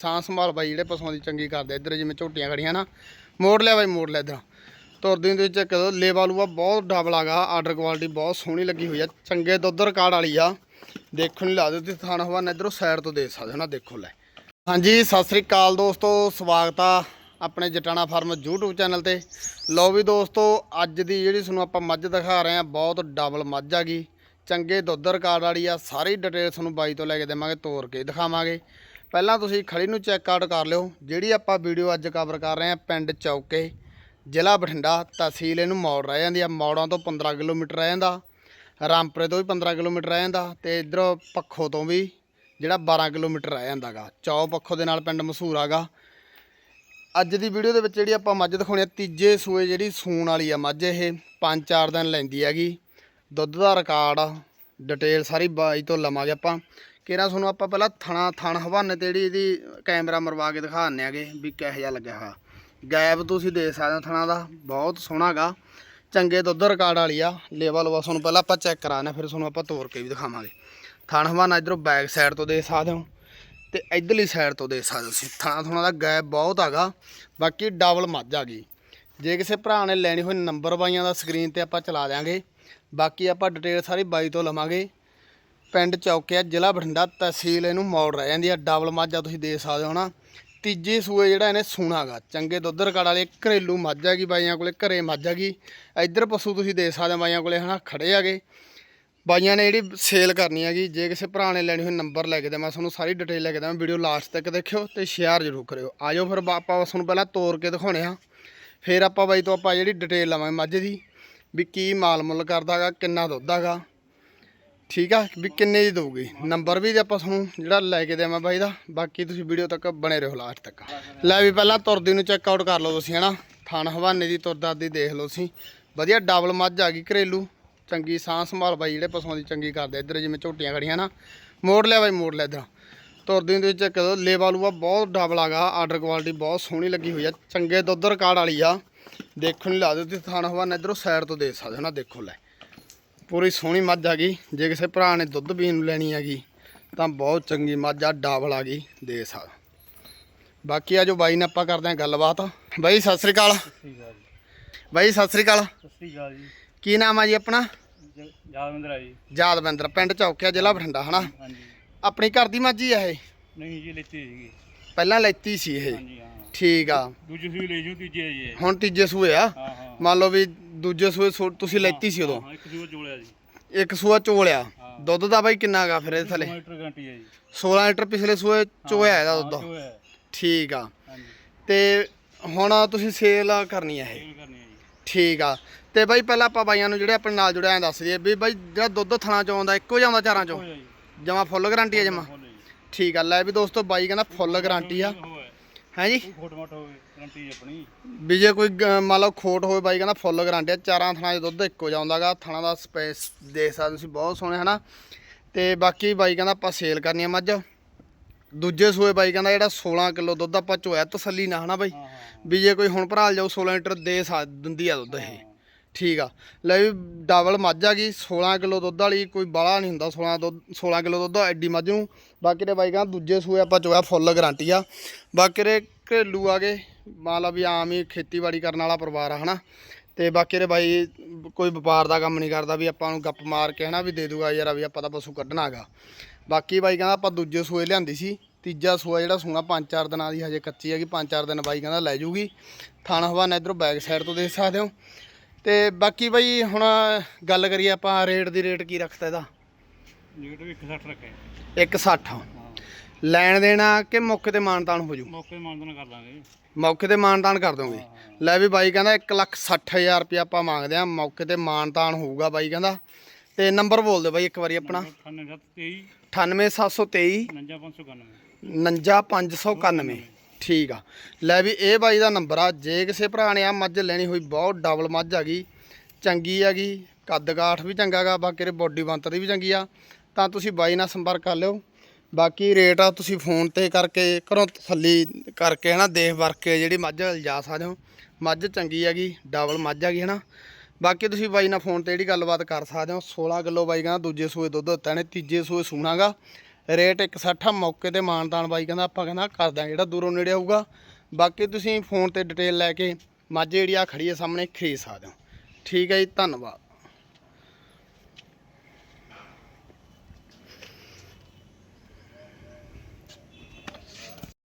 ਸਾਂ ਸੰਭਾਲ ਬਾਈ ਜਿਹੜੇ ਪਸ਼ੂਆਂ ਦੀ ਚੰਗੀ ਕਰਦੇ ਇੱਧਰ ਜਿਵੇਂ ਝੋਟੀਆਂ ਖੜੀਆਂ ਨਾ, ਮੋੜ ਲਿਆ ਬਾਈ, ਮੋੜ ਲਿਆ ਇੱਧਰ। ਤੁਰਦੀ ਦੇ ਚੱਕ ਦੋ ਲੇਵਾ ਲੂਆ ਬਹੁਤ ਡਬਲ ਆਗਾ ਆਰਡਰ ਕੁਆਲਿਟੀ ਬਹੁਤ ਸੋਹਣੀ ਲੱਗੀ ਹੋਈ ਆ। ਚੰਗੇ ਦੁੱਧ ਰਿਕਾਰਡ ਵਾਲੀ ਆ। ਦੇਖਣ ਨੂੰ ਲਾ ਦਿਓ ਤੇ ਥਾਣਾ ਹਵਾਨਾ ਇਧਰੋਂ ਸਾਈਡ ਤੋਂ ਦੇਖ ਸਕਦੇ ਹੋ ਨਾ, ਦੇਖੋ ਲੈ। ਹਾਂਜੀ, ਸਤਿ ਸ੍ਰੀ ਅਕਾਲ ਦੋਸਤੋ, ਸਵਾਗਤ ਆ ਆਪਣੇ ਜਟਾਣਾ ਫਾਰਮ YouTube ਚੈਨਲ ਤੇ। ਲਓ ਵੀ ਦੋਸਤੋ, ਅੱਜ ਦੀ ਜਿਹੜੀ ਤੁਹਾਨੂੰ ਆਪਾਂ ਮੱਝ ਦਿਖਾ ਰਹੇ ਆ, ਬਹੁਤ ਡਬਲ ਮੱਝ ਆ ਗਈ। ਚੰਗੇ ਦੁੱਧ ਰਿਕਾਰਡ ਵਾਲੀ ਆ, ਸਾਰੀ ਡਿਟੇਲ ਤੁਹਾਨੂੰ ਬਾਈ ਤੋਂ ਲੈ ਕੇ ਦੇਵਾਂਗੇ, ਤੋਰ ਕੇ ਦਿਖਾਵਾਂਗੇ। ਪਹਿਲਾਂ ਤੁਸੀਂ ਖੜੀ ਨੂੰ ਚੈੱਕ ਆਊਟ ਕਰ ਲਿਓ, ਜਿਹੜੀ ਆਪਾਂ ਵੀਡੀਓ ਅੱਜ ਕਵਰ ਕਰ ਰਹੇ ਹਾਂ ਪਿੰਡ ਚੌਕੇ, ਜ਼ਿਲ੍ਹਾ ਬਠਿੰਡਾ, ਤਹਿਸੀਲ ਇਹਨੂੰ ਮੌੜ ਰਹਿ ਜਾਂਦੀ ਆ, ਮੌੜਾਂ ਤੋਂ 15 ਕਿਲੋਮੀਟਰ ਰਹਿ ਜਾਂਦਾ, ਰਾਮਪੁਰੇ ਤੋਂ ਵੀ 15 ਕਿਲੋਮੀਟਰ ਰਹਿ ਜਾਂਦਾ ਤੇ ਇਧਰੋਂ ਪੱਖੋ ਤੋਂ ਵੀ ਜਿਹੜਾ 12 ਕਿਲੋਮੀਟਰ ਰਹਿ ਜਾਂਦਾਗਾ, ਚੌ ਪੱਖੋ ਦੇ ਨਾਲ ਪਿੰਡ ਮਸ਼ਹੂਰ ਆਗਾ। ਅੱਜ ਦੀ ਵੀਡੀਓ ਦੇ ਵਿੱਚ ਜਿਹੜੀ ਆਪਾਂ ਮੱਝ ਦਿਖਾਉਣੀ ਆ, ਤੀਜੇ ਸੂਏ ਜਿਹੜੀ ਸੂਣ ਵਾਲੀ ਆ ਮੱਝ ਇਹ 5-4 ਦਿਨ ਲੈਂਦੀ ਹੈਗੀ। ਦੁੱਧ ਦਾ ਰਿਕਾਰਡ ਡਿਟੇਲ ਸਾਰੀ ਬਾਈ ਤੋਂ ਲਵਾਂਗੇ ਆਪਾਂ। ਕਿਹੜਾ ਤੁਹਾਨੂੰ ਆਪਾਂ ਪਹਿਲਾਂ ਥਣਾ, ਥਣ ਹਵਾਨੇ ਤੇ ਜਿਹੜੀ ਇਹਦੀ ਕੈਮਰਾ ਮਰਵਾ ਕੇ ਦਿਖਾਉਂਦੇ ਆਗੇ ਵੀ ਕਿਹੋ ਜਿਹਾ ਲੱਗਿਆ ਹੋਇਆ। ਗੈਪ ਤੁਸੀਂ ਦੇਖ ਸਕਦੇ ਹੋ ਥਣਾ ਦਾ, ਬਹੁਤ ਸੋਹਣਾਗਾ ਚੰਗੇ ਦੁੱਧ ਰਿਕਾਰਡ ਵਾਲੀ ਆ ਲੇਵਲ ਵਾ ਤੁਹਾਨੂੰ ਪਹਿਲਾਂ ਆਪਾਂ ਚੈੱਕ ਕਰਾਣਾ ਫਿਰ ਤੁਹਾਨੂੰ ਆਪਾਂ ਤੋੜ ਕੇ ਵੀ ਦਿਖਾਵਾਂਗੇ। ਥਣ ਹਵਾਨਾ ਇਧਰੋਂ ਬੈਕ ਸਾਈਡ ਤੋਂ ਦੇਖ ਸਕਦੇ ਹੋ ਤੇ ਇਧਰਲੀ ਸਾਈਡ ਤੋਂ ਦੇਖ ਸਕਦੇ ਹੋ ਤੁਸੀਂ। ਥਣਾ ਥੁਣਾ ਦਾ ਗੈਪ ਬਹੁਤ ਹੈਗਾ, ਬਾਕੀ ਡਬਲ ਮੱਝ ਆ ਗਈ। ਜੇ ਕਿਸੇ ਭਰਾ ਨੇ ਲੈਣੀ ਹੋਈ ਨੰਬਰ ਬਾਈਆਂ ਦਾ ਸਕਰੀਨ ਤੇ ਆਪਾਂ ਚਲਾ ਦਿਆਂਗੇ। ਬਾਕੀ ਆਪਾਂ ਡਿਟੇਲ ਸਾਰੀ ਬਾਈ ਤੋਂ ਲਵਾਂਗੇ। ਪਿੰਡ ਚੌਕਿਆ ਜ਼ਿਲ੍ਹਾ ਬਠਿੰਡਾ ਤਹਿਸੀਲ ਇਹਨੂੰ ਮੌੜ ਰਹਿ ਜਾਂਦੀ ਆ, ਡਬਲ ਮਾਝਾ ਤੁਸੀਂ ਦੇ ਸਕਦੇ ਹੋ ਨਾ। ਤੀਜੇ ਸੂਏ ਜਿਹੜਾ ਇਹਨੇ ਸੂਣਾਗਾ ਚੰਗੇ ਦੁੱਧ ਰਿਕਾਰਡ ਵਾਲੇ, ਘਰੇਲੂ ਮੱਝ ਹੈਗੀ ਬਾਈਆਂ ਕੋਲੇ, ਘਰੇ ਮੱਝ ਹੈਗੀ ਇੱਧਰ ਪਸ਼ੂ ਤੁਸੀਂ ਦੇਖ ਸਕਦੇ ਹੋ ਬਾਈਆਂ ਕੋਲੇ ਹਨਾ, ਖੜੇ ਹੈਗੇ। ਬਾਈਆਂ ਨੇ ਜਿਹੜੀ ਸੇਲ ਕਰਨੀ ਹੈਗੀ, ਜੇ ਕਿਸੇ ਭਰਾ ਨੇ ਲੈਣੀ ਹੋਈ ਨੰਬਰ ਲੈ ਕੇ ਦੇ ਮੈਂ ਤੁਹਾਨੂੰ ਸਾਰੀ ਡਿਟੇਲ ਲੈ ਕੇ ਦੇਵਾਂ ਵੀਡੀਓ ਲਾਸਟ ਤੱਕ ਦੇਖਿਓ ਤੇ ਸ਼ੇਅਰ ਜ਼ਰੂਰ ਕਰਿਓ। ਆਜੋ ਫਿਰ ਆਪਾਂ ਤੁਹਾਨੂੰ ਪਹਿਲਾਂ ਤੋਰ ਕੇ ਦਿਖਾਉਣੇ ਆ। ਫਿਰ ਆਪਾਂ ਬਾਈ ਤੋਂ ਆਪਾਂ ਜਿਹੜੀ ਡਿਟੇਲ ਲਵਾਂਗੇ ਮੱਝ ਦੀ, ਵੀ ਕੀ ਮਾਲ ਮੁੱਲ ਕਰਦਾਗਾ ਕਿੰਨਾ ਦੁੱਧ ਹੈਗਾ। ਠੀਕ ਆ, ਵੀ ਕਿੰਨੇ ਦੀ ਦਊਗੀ? ਨੰਬਰ ਵੀ ਆਪਾਂ ਤੁਹਾਨੂੰ ਜਿਹੜਾ ਲੈ ਕੇ ਦੇਵਾਂ ਬਾਈ ਦਾ, ਬਾਕੀ ਤੁਸੀਂ ਵੀਡੀਓ ਤੱਕ ਬਣੇ ਰਹੋ ਲਾਸਟ ਤੱਕ। ਲੈ ਵੀ ਪਹਿਲਾਂ ਤੁਰਦੀ ਨੂੰ ਚੈੱਕ ਆਊਟ ਕਰ ਲਓ ਤੁਸੀਂ, ਹਨਾ? ਥਣ ਹਵਾਨੇ ਦੀ ਤੁਰਦਾਦੀ ਦੇਖ ਲਓ ਤੁਸੀਂ। ਵਧੀਆ ਡਬਲ ਮੱਝ ਆ ਗਈ ਘਰੇਲੂ। ਚੰਗੀ ਸਾਂਭ ਸੰਭਾਲ ਬਾਈ, ਜਿਹੜੇ ਪਸ਼ੂਆਂ ਦੀ ਚੰਗੀ ਕਰਦੇ ਇੱਧਰ ਜਿਵੇਂ ਝੋਟੀਆਂ ਖੜੀਆਂ ਨਾ ਮੋੜ ਲਿਆ ਬਾਈ, ਮੋੜ ਲਿਆ ਇੱਧਰ। ਤੁਰਦੀ ਨੂੰ ਚੈੱਕ ਕਰੋ, ਲੇਵਾ ਲੂਆ ਬਹੁਤ ਡਬਲ ਆਗਾ ਆਰਡਰ ਕੁਆਲਿਟੀ ਬਹੁਤ ਸੋਹਣੀ ਲੱਗੀ ਹੋਈ ਆ। ਚੰਗੇ ਦੁੱਧ ਰਿਕਾਰਡ ਵਾਲੀ ਆ। ਦੇਖਣ ਨੂੰ ਲਾ ਦਿਓ ਤੁਸੀਂ, ਥਣ ਹਵਾਨਾ ਇਧਰੋਂ ਸਾਈਡ ਤੋਂ ਦੇਖ ਸਕਦੇ ਹੋ ਨਾ ਦੇਖੋ ਲੈ। ਪੂਰੀ ਸੋਹਣੀ ਮੱਝ ਆ ਗਈ। ਜੇ ਕਿਸੇ ਭਰਾ ਨੇ ਦੁੱਧ ਪੀਣ ਨੂੰ ਲੈਣੀ ਹੈਗੀ ਤਾਂ ਬਹੁਤ ਚੰਗੀ ਮੱਝ ਆ ਡਬਲ ਆ ਗਈ ਦੇ ਸਾਲ। ਬਾਕੀ ਆ ਜੋ ਬਾਈ ਨਾਲ ਆਪਾਂ ਕਰਦੇ ਹਾਂ ਗੱਲਬਾਤ। ਬਾਈ ਸਤਿ ਸ੍ਰੀ ਅਕਾਲ। ਬਾਈ ਸਤਿ ਸ੍ਰੀ ਅਕਾਲ। ਸਤਿ ਸ਼੍ਰੀ ਅਕਾਲ ਜੀ। ਕੀ ਨਾਮ ਆ ਜੀ ਆਪਣਾ? ਯਾਦਵਿੰਦਰ ਆ ਜੀ। ਯਾਦਵਿੰਦਰ ਪਿੰਡ ਚੌਕਿਆ ਜ਼ਿਲ੍ਹਾ ਬਠਿੰਡਾ ਹਨਾ? ਹਾਂਜੀ। ਆਪਣੀ ਘਰ ਦੀ ਮੱਝ ਹੀ ਆ ਇਹ? ਨਹੀਂ ਜੀ ਲੈਤੀ ਸੀਗੀ। ਪਹਿਲਾਂ ਲੈਤੀ ਸੀ ਇਹ। ਹਾਂਜੀ ਹਾਂ। ਠੀਕ ਆ। ਦੂਜੀ ਸੂਈ ਲੈ ਜੂ ਤੀਜੇ ਜੀ। ਹੁਣ ਤੀਜੇ ਸੂਏ ਆ। ਮੰਨ ਲਓ ਵੀ ਦੂਜੇ ਸੂਏ ਸੂ- ਤੁਸੀਂ ਲੈਤੀ ਸੀ ਉਦੋਂ? ਹਾਂ ਇੱਕ ਸੂਆ ਜੋੜਿਆ ਜੀ। ਇੱਕ ਸੂਆ ਚੋਲਿਆ। ਦੁੱਧ ਦਾ ਬਾਈ ਕਿੰਨਾ ਹੈਗਾ ਫਿਰ ਇਹਦੇ ਥੱਲੇ? ਮੀਟਰ ਗਾਂਟੀ ਹੈ ਜੀ। 16 ਲੀਟਰ ਪਿਛਲੇ ਸੂਏ ਚੋਇਆ ਇਹਦਾ ਹਾਂ, ਦੁੱਧ ਚੋਇਆ ਹੈ। ਠੀਕ ਆ। ਹਾਂਜੀ। ਤੇ ਹੁਣ ਤੁਸੀਂ ਸੇਲ ਕਰਨੀ ਆ ਇਹ? ਸੇਲ ਕਰਨੀ ਹੈ ਜੀ। ਠੀਕ ਆ। ਤੇ ਬਾਈ ਪਹਿਲਾਂ ਆਪਾਂ ਬਾਈਆਂ ਨੂੰ ਜਿਹੜੇ ਆਪਣੇ ਨਾਲ ਜੁੜਿਆ ਐਂ ਦੱਸ ਦਈਏ ਵੀ ਬਾਈ ਜਿਹੜਾ ਦੁੱਧ ਥਣਾ ਚੋਂ ਆਉਂਦਾ ਇੱਕੋ ਜਿਹਾ ਆਉਂਦਾ ਚਾਰਾਂ ਚੋਂ? ਹੋਇਆ ਜੀ। ਜਮਾ ਫੁੱਲ ਗਾਰੰਟੀ ਆ ਜਮਾ? ਜੀ। ਠੀਕ ਆ। ਲੈ ਵੀ ਦੋਸਤੋ ਬਾਈ ਕਹਿੰਦਾ ਫੁੱਲ ਗਾਰੰਟੀ ਆ। ਹੋਇਆ ਹੈ ਜੀ ਕੋਈ ਖੋਟ ਮੋਟ ਹੋਵੇ ਗਾਰੰਟੀ ਆਪਣੀ। ਵੀ ਜੇ ਕੋਈ ਗ- ਮੰਨ ਲਓ ਖੋਟ ਹੋਵੇ ਬਾਈ ਕਹਿੰਦਾ ਫੁੱਲ ਗਾਰੰਟੀ ਆ ਚਾਰਾਂ ਥਣਾ ਦੇ ਦੁੱਧ ਇੱਕੋ ਜਿਹਾ ਆਉਂਦਾਗਾ ਥਣਾ ਦਾ ਸਪੇਸ ਦੇਖ ਸਕਦੇ ਤੁਸੀਂ ਬਹੁਤ ਸੋਹਣੇ ਹਨਾ। ਤੇ ਬਾਕੀ ਬਾਈ ਕਹਿੰਦਾ ਆਪਾਂ ਸੇਲ ਕਰਨੀ ਆ ਮੱਝ। ਦੂਜੇ ਸੂਏ ਬਾਈ ਕਹਿੰਦਾ ਜਿਹੜਾ 16 ਕਿਲੋ ਦੁੱਧ ਆਪਾਂ ਚੋਇਆ ਤਸੱਲੀ ਨਾ ਹਨਾ ਬਾਈ। ਹਾਂ ਹਾਂ ਵੀ ਜੇ ਕੋਈ ਹੁਣ ਭਰਾਲ ਜਾਊ 16 ਲੀਟਰ ਦੇ ਸਕ- ਦਿੰਦੀ ਆ ਦੁੱਧ ਇਹ। ਠੀਕ ਆ। ਲੈ ਵੀ ਡਬਲ ਮੱਝ ਆ ਗਈ 16 ਕਿਲੋ ਦੁੱਧ ਵਾਲੀ, ਕੋਈ ਬਾਲਾ ਨਹੀਂ ਹੁੰਦਾ 16 ਦੁੱਧ 16 ਕਿਲੋ ਦੁੱਧ ਐਡੀ ਮੱਝ ਨੂੰ। ਬਾਕੀ ਦੇ ਬਾਈ ਕਹਿੰਦਾ ਦੂਜੇ ਸੂਏ ਆਪਾਂ ਚੋਇਆ ਫੁੱਲ ਗਾਰੰਟੀ ਆ। ਬਾਕੀ ਦੇ ਘਰੇਲੂ ਆ ਗਏ, ਮੰਨ ਲਾ ਵੀ ਆਮ ਹੀ ਖੇਤੀਬਾੜੀ ਕਰਨ ਵਾਲਾ ਪਰਿਵਾਰ ਆ, ਹਨਾ। ਤੇ ਬਾਕੀ ਦੇ ਬਾਈ ਕੋਈ ਵਪਾਰ ਦਾ ਕੰਮ ਨਹੀਂ ਕਰਦਾ ਵੀ ਆਪਾਂ ਨੂੰ ਗੱਪ ਮਾਰ ਕੇ, ਹਨਾ, ਵੀ ਦੇ ਦੂਗਾ ਯਾਰ ਵੀ ਆਪਾਂ ਤਾਂ ਪਸ਼ੂ ਕੱਢਣਾ ਹੈਗਾ। ਬਾਕੀ ਬਾਈ ਕਹਿੰਦਾ ਆਪਾਂ ਦੂਜੇ ਸੂਏ ਲਿਆਂਦੀ ਸੀ, ਤੀਜਾ ਸੂਆ ਜਿਹੜਾ ਸੂਣਾ ਪੰਜ ਚਾਰ ਦਿਨਾਂ ਦੀ ਹਜੇ ਕੱਚੀ ਹੈਗੀ, ਪੰਜ ਚਾਰ ਦਿਨ ਬਾਈ ਕਹਿੰਦਾ ਲੈ ਜੂਗੀ। ਥਾਣਾ ਹਵਾਨਾ ਇਧਰੋਂ ਬੈਕ ਸਾਈਡ ਤੋਂ ਦੇਖ ਸਕਦੇ ਹੋ। ਤੇ ਬਾਕੀ ਬਾਈ ਹੁਣ ਗੱਲ ਕਰੀਏ ਆਪਾਂ ਰੇਟ ਦੀ ਰੇਟ ਕੀ ਰੱਖਤਾ ਇਹਦਾ? ਜਿਗਟ ਵੀ 160 ਰੱਖੇ। 160 ਹਾਂ। ਲੈਣ ਦੇਣਾ ਕਿ ਮੌਕੇ ਤੇ ਮਾਨਤਾਨ ਹੋ ਜੂ? ਮੌਕੇ ਮਾਨਦਨ ਕਰ ਲਾਂਗੇ ਮੌਕੇ ਤੇ ਮਾਨਤਾਨ ਕਰ ਦੋਗੇ? ਲੈ ਵੀ ਬਾਈ ਕਹਿੰਦਾ 160000 ਰੁਪਏ ਆਪਾਂ ਮੰਗਦੇ ਆ ਮੌਕੇ ਤੇ ਮਾਨਤਾਨ ਹੋਊਗਾ ਬਾਈ ਕਹਿੰਦਾ। ਤੇ ਨੰਬਰ ਬੋਲ ਦੇ ਬਾਈ ਇੱਕ ਵਾਰੀ ਆਪਣਾ। 9723 98723 59591 59591 ਠੀਕ ਆ। ਲੈ ਵੀ ਇਹ ਬਾਈ ਦਾ ਨੰਬਰ ਆ। ਜੇ ਕਿਸੇ ਭਰਾ ਨੇ ਆ ਮੱਝ ਲੈਣੀ ਹੋਈ, ਬਹੁਤ ਡਬਲ ਮੱਝ ਆ ਗਈ। ਚੰਗੀ ਹੈਗੀ ਕੱਦ ਕਾਠ ਵੀ ਚੰਗਾਗਾ ਬਾਕੀ ਦੇ ਬੋਡੀ ਬੰਤਰ ਵੀ ਚੰਗੀ ਆ। ਤਾਂ ਤੁਸੀਂ ਬਾਈ ਨਾਲ ਸੰਪਰਕ ਕਰ ਲਿਓ। ਬਾਕੀ ਰੇਟ ਆ ਤੁਸੀਂ ਫੋਨ ਤੇ ਕਰਕੇ, ਘਰੋਂ ਤਸੱਲੀ ਕਰਕੇ ਹਨਾ, ਦੇਖ ਵਰਕ ਕੇ ਜਿਹੜੀ ਮੱਝ ਲਿਜਾ ਸਕਦੇ ਹੋ। ਮੱਝ ਚੰਗੀ ਹੈਗੀ ਡਬਲ ਮੱਝ ਹੈਗੀ ਹਨਾ। ਬਾਕੀ ਤੁਸੀਂ ਬਾਈ ਨਾਲ ਫੋਨ ਤੇ ਜਿਹੜੀ ਗੱਲਬਾਤ ਕਰ ਸਕਦੇ ਹੋ। 16 ਕਿਲੋ ਬਾਈ ਕਹਿੰਦਾ ਦੂਜੇ ਸੂਏ ਦੁੱਧ ਦਿੱਤਾ ਨੇ ਤੀਜੇ ਸੂਏ ਸੂਣਾਗਾ ਰੇਟ 160 ਆ ਮੌਕੇ ਤੇ ਮਾਨਤਾਨ ਬਾਈ ਕਹਿੰਦਾ, ਆਪਾਂ ਕਹਿੰਦਾ ਕਰ ਦਾਂਗੇ, ਜਿਹੜਾ ਦੂਰੋਂ ਨੇੜੇ ਆਊਗਾ। ਬਾਕੀ ਤੁਸੀਂ ਫੋਨ ਤੇ ਡਿਟੇਲ ਲੈ ਕੇ ਮਾਝੇ ਜਿਹੜੀ ਆ ਖੜੀ ਹੈ ਸਾਹਮਣੇ ਖਰੀਦ ਸਕਦੇ ਹੋ। ਠੀਕ ਹੈ ਜੀ, ਧੰਨਵਾਦ।